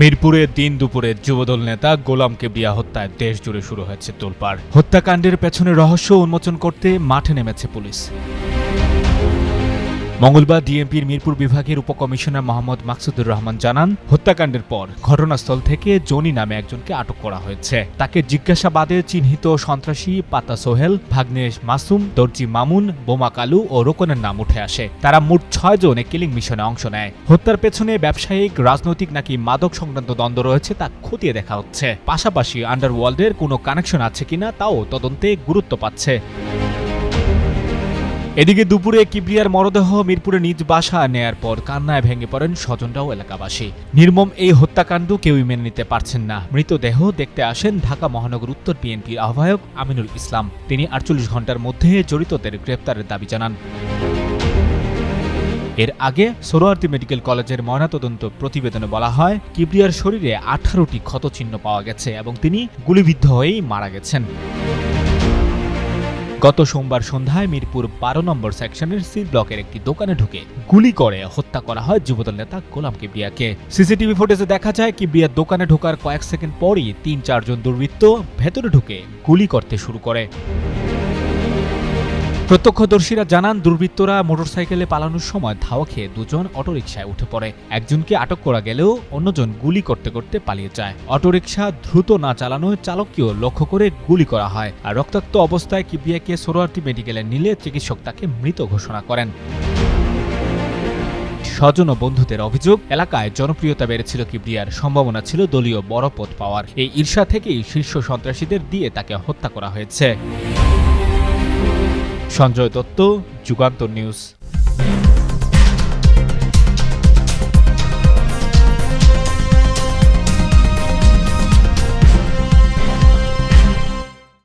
মিরপুরে দিন দুপুরে যুবদল নেতা গোলাম কেবরিয়া হত্যায় দেশ জুড়ে শুরু হয়েছে তোলপাড়। হত্যাকাণ্ডের পেছনে রহস্য উন্মোচন করতে মাঠে নেমেছে পুলিশ। মঙ্গলবার ডিএমপির মিরপুর বিভাগের উপকমিশনার মোহাম্মদ মাকসুদুর রহমান জানান, হত্যাকাণ্ডের পর ঘটনাস্থল থেকে জনি নামে একজনকে আটক করা হয়েছে। তাকে জিজ্ঞাসাবাদে চিহ্নিত সন্ত্রাসী পাতা সোহেল, ভাগ্নেশ মাসুম, দর্জি মামুন, বোমা কালু ও রোকনের নাম উঠে আসে। তারা মোট ছয় জন কিলিং মিশনে অংশ নেয়। হত্যার পেছনে ব্যবসায়িক, রাজনৈতিক নাকি মাদক সংক্রান্ত দ্বন্দ্ব রয়েছে তা খতিয়ে দেখা হচ্ছে। পাশাপাশি আন্ডারওয়ার্ল্ডের কোনো কানেকশন আছে কিনা তাও তদন্তে গুরুত্ব পাচ্ছে। এদিকে দুপুরে কিবরিয়ার মরদেহ মিরপুরে নিজ বাসা নেয়ার পর কান্নায় ভেঙে পড়েন স্বজনরাও এলাকাবাসী। নির্মম এই হত্যাকাণ্ড কেউই মেনে নিতে পারছেন না। মৃতদেহ দেখতে আসেন ঢাকা মহানগর উত্তর বিএনপির আহ্বায়ক আমিনুল ইসলাম। তিনি আটচল্লিশ ঘণ্টার মধ্যে জড়িতদের গ্রেপ্তারের দাবি জানান। এর আগে সোহরাওয়ার্দী মেডিকেল কলেজের ময়নাতদন্ত প্রতিবেদনে বলা হয়, কিবরিয়ার শরীরে আঠারোটি ক্ষতচিহ্ন পাওয়া গেছে এবং তিনি গুলিবিদ্ধ হয়েই মারা গেছেন। গত সোমবার সন্ধ্যায় মিরপুর বারো নম্বর সেকশনের সি ব্লকের একটি দোকানে ঢুকে গুলি করে হত্যা করা হয় যুবদল নেতা গোলাম কিবরিয়াকে। সিসিটিভি ফুটেজে দেখা যায় কিবরিয়ার দোকানে ঢোকার কয়েক সেকেন্ড পরই তিন চারজন দুর্বৃত্ত ভেতরে ঢুকে গুলি করতে শুরু করে। প্রত্যক্ষদর্শীরা জানান, দুর্বৃত্তরা মোটরসাইকেলে পালানোর সময় ধাওয়া খেয়ে দুজন অটোরিকশায় উঠে পড়ে। একজনকে আটক করা গেলেও অন্যজন গুলি করতে করতে পালিয়ে যায়। অটোরিকশা দ্রুত না চালানোয় চালককেও লক্ষ্য করে গুলি করা হয় আর রক্তাক্ত অবস্থায় কিবিয়াকে সোরোয়ার্টি মেডিকেলে নিলে চিকিৎসক তাকে মৃত ঘোষণা করেন। স্বজন ও বন্ধুদের অভিযোগ, এলাকায় জনপ্রিয়তা বেড়েছিল কিবরিয়ার। সম্ভাবনা ছিল দলীয় বড় পদ পাওয়ার। এই ঈর্ষা থেকেই শীর্ষ সন্ত্রাসীদের দিয়ে তাকে হত্যা করা হয়েছে। সঞ্জয় দত্ত যুগান্তর নিউজ।